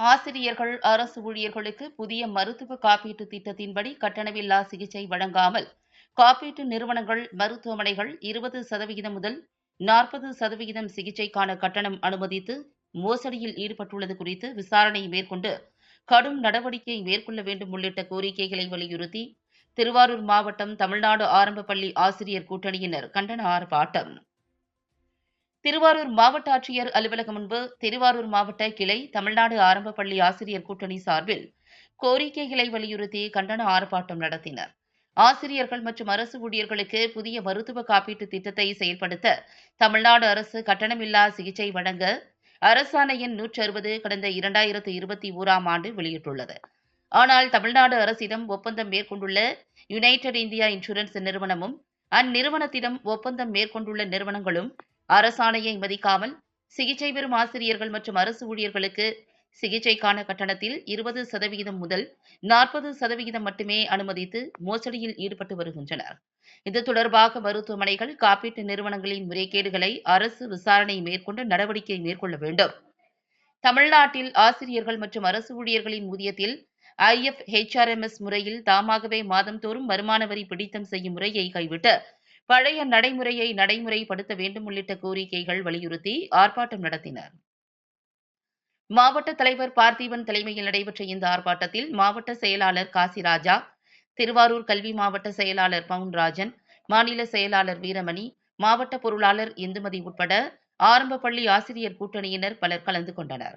ஆசிரியர்கள் அரசு ஊழியர்களுக்கு புதிய மருத்துவ காப்பீட்டு திட்டத்தின்படி கட்டணமில்லா சிகிச்சை வழங்காமல் காப்பீட்டு நிறுவனங்கள் மருத்துவமனைகள் இருபது சதவிகிதம் முதல் நாற்பது சதவிகிதம் சிகிச்சைக்கான கட்டணம் அனுமதித்து மோசடியில் ஈடுபட்டுள்ளது குறித்து விசாரணை மேற்கொண்டு கடும் நடவடிக்கை மேற்கொள்ள வேண்டும் உள்ளிட்ட கோரிக்கைகளை வலியுறுத்தி திருவாரூர் மாவட்டம் தமிழ்நாடு ஆரம்ப பள்ளி ஆசிரியர் கூட்டணியினர் கண்டன ஆர்ப்பாட்டம். திருவாரூர் மாவட்ட ஆட்சியர் அலுவலகம் முன்பு திருவாரூர் மாவட்ட கிளை தமிழ்நாடு ஆரம்ப பள்ளி ஆசிரியர் கூட்டணி சார்பில் கோரிக்கைகளை வலியுறுத்தி கண்டன ஆர்ப்பாட்டம் நடத்தினர். ஆசிரியர்கள் மற்றும் அரசு ஊழியர்களுக்கு புதிய மருத்துவ காப்பீட்டு திட்டத்தை செயல்படுத்த தமிழ்நாடு அரசு கட்டணமில்லா சிகிச்சை வழங்க அரசாணையின் நூற்றி அறுபது கடந்த இரண்டாயிரத்து இருபத்தி ஓராம் ஆண்டு வெளியிட்டுள்ளது. ஆனால் தமிழ்நாடு அரசிடம் ஒப்பந்தம் மேற்கொண்டுள்ள யுனைடெட் இந்தியா இன்சூரன்ஸ் நிறுவனமும் அந்நிறுவனத்திடம் ஒப்பந்தம் மேற்கொண்டுள்ள நிறுவனங்களும் அரசாணையை மதிக்காமல் சிகிச்சை பெறும் ஆசிரியர்கள் மற்றும் அரசு ஊழியர்களுக்கு சிகிச்சைக்கான கட்டணத்தில் இருபது சதவிகிதம் முதல் நாற்பது சதவிகிதம் மட்டுமே அனுமதித்து மோசடியில் ஈடுபட்டு வருகின்றனர். இது தொடர்பாக மருத்துவமனைகள் காப்பீட்டு நிறுவனங்களின் முறைகேடுகளை அரசு விசாரணை மேற்கொண்டு நடவடிக்கை மேற்கொள்ள வேண்டும். தமிழ்நாட்டில் ஆசிரியர்கள் மற்றும் அரசு ஊழியர்களின் ஊதியத்தில் ஐஎஃப் ஹெச்ஆர்எம்எஸ் முறையில் தாமாகவே மாதந்தோறும் வருமான வரி பிடித்தம் செய்யும் முறையை கைவிட்டு பழைய நடைமுறையை நடைமுறைப்படுத்த வேண்டும் உள்ளிட்ட கோரிக்கைகள் வலியுறுத்தி ஆர்ப்பாட்டம் நடத்தினர். மாவட்ட தலைவர் பார்த்திபன் தலைமையில் நடைபெற்ற இந்த ஆர்ப்பாட்டத்தில் மாவட்ட செயலாளர் காசிராஜா திருவாரூர் கல்வி மாவட்ட செயலாளர் பவுன்ராஜன் மாநில செயலாளர் வீரமணி மாவட்ட பொருளாளர் இந்துமதி உட்பட ஆரம்ப பள்ளி ஆசிரியர் கூட்டணியினர் பலர் கலந்து கொண்டனர்.